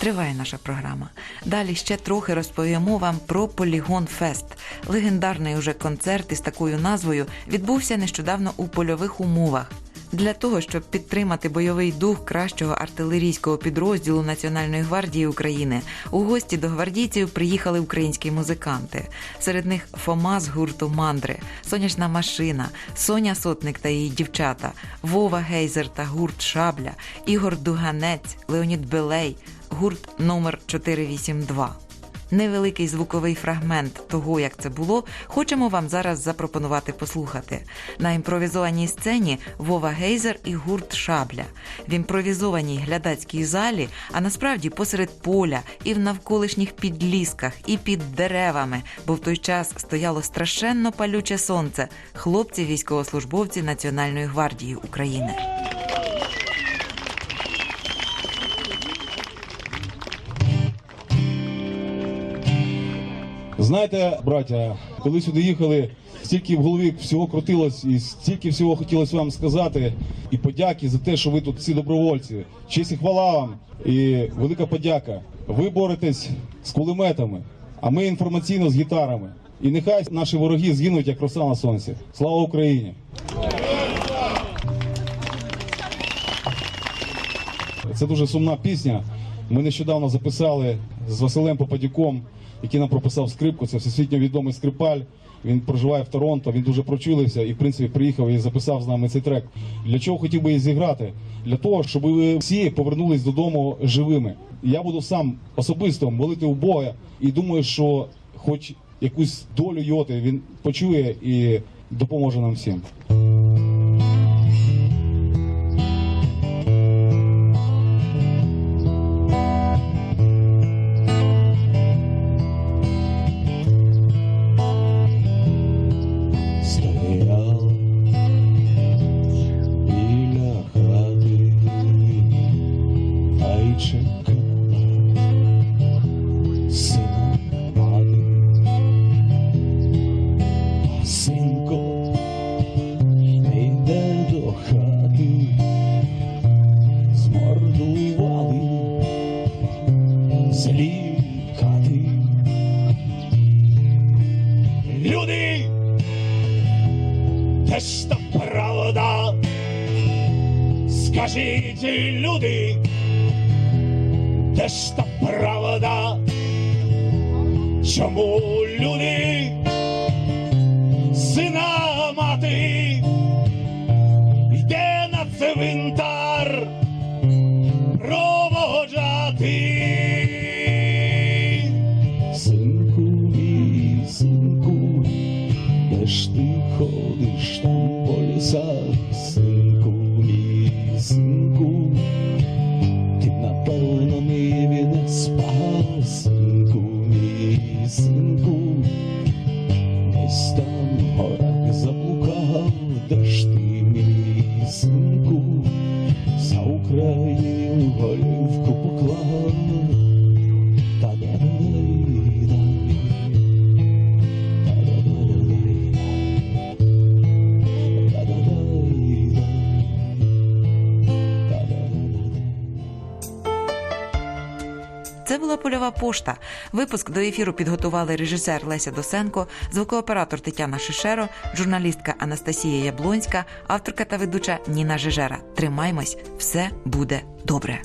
Триває наша програма. Далі ще трохи розповімо вам про Полігон Фест. Легендарний уже концерт із такою назвою відбувся нещодавно у польових умовах. Для того, щоб підтримати бойовий дух кращого артилерійського підрозділу Національної гвардії України, у гості до гвардійців приїхали українські музиканти. Серед них Фома з гурту Мандри, Сонячна машина, Соня Сотник та її дівчата, Вова Гейзер та гурт Шабля, Ігор Дуганець, Леонід Белей, гурт номер 482. Невеликий звуковий фрагмент того, як це було, хочемо вам зараз запропонувати послухати. На імпровізованій сцені Вова Гейзер і гурт Шабля. В імпровізованій глядацькій залі, а насправді посеред поля, і в навколишніх підлісках, і під деревами, бо в той час стояло страшенно палюче сонце. Хлопці військовослужбовці Національної гвардії України. Знаєте, браття, коли сюди їхали, стільки в голові всього крутилось, і стільки всього хотілося вам сказати. І подяки за те, що ви тут всі добровольці. Честь і хвала вам і велика подяка. Ви боретесь з кулеметами, а ми інформаційно з гітарами. І нехай наші вороги згинуть, як роса на сонці. Слава Україні! Це дуже сумна пісня. Ми нещодавно записали з Василем Попадюком, який нам прописав скрипку. Це всесвітньо відомий скрипаль. Він проживає в Торонто. Він дуже прочулився і, в принципі, приїхав і записав з нами цей трек. Для чого хотів би її зіграти? Для того, щоб ви всі повернулись додому живими. Я буду сам особисто молити у Бога і думаю, що хоч якусь долю йоти він почує і допоможе нам всім. Синко не йде до хати, змордували злі. Люди! Де ж правда? Скажіть, люди, де та правда? Чому люди, сина мати, йде на цвинтар проводжати? Синку мій, синку, де ж ти ходиш там по лісах, спав, синку мій, синку, десь там в горах заблукав, де ж Це була польова пошта. Випуск до ефіру підготували режисер Леся Досенко, звукооператор Тетяна Шишеро, журналістка Анастасія Яблонська, авторка та ведуча Ніна Жежера. Тримаймось, все буде добре.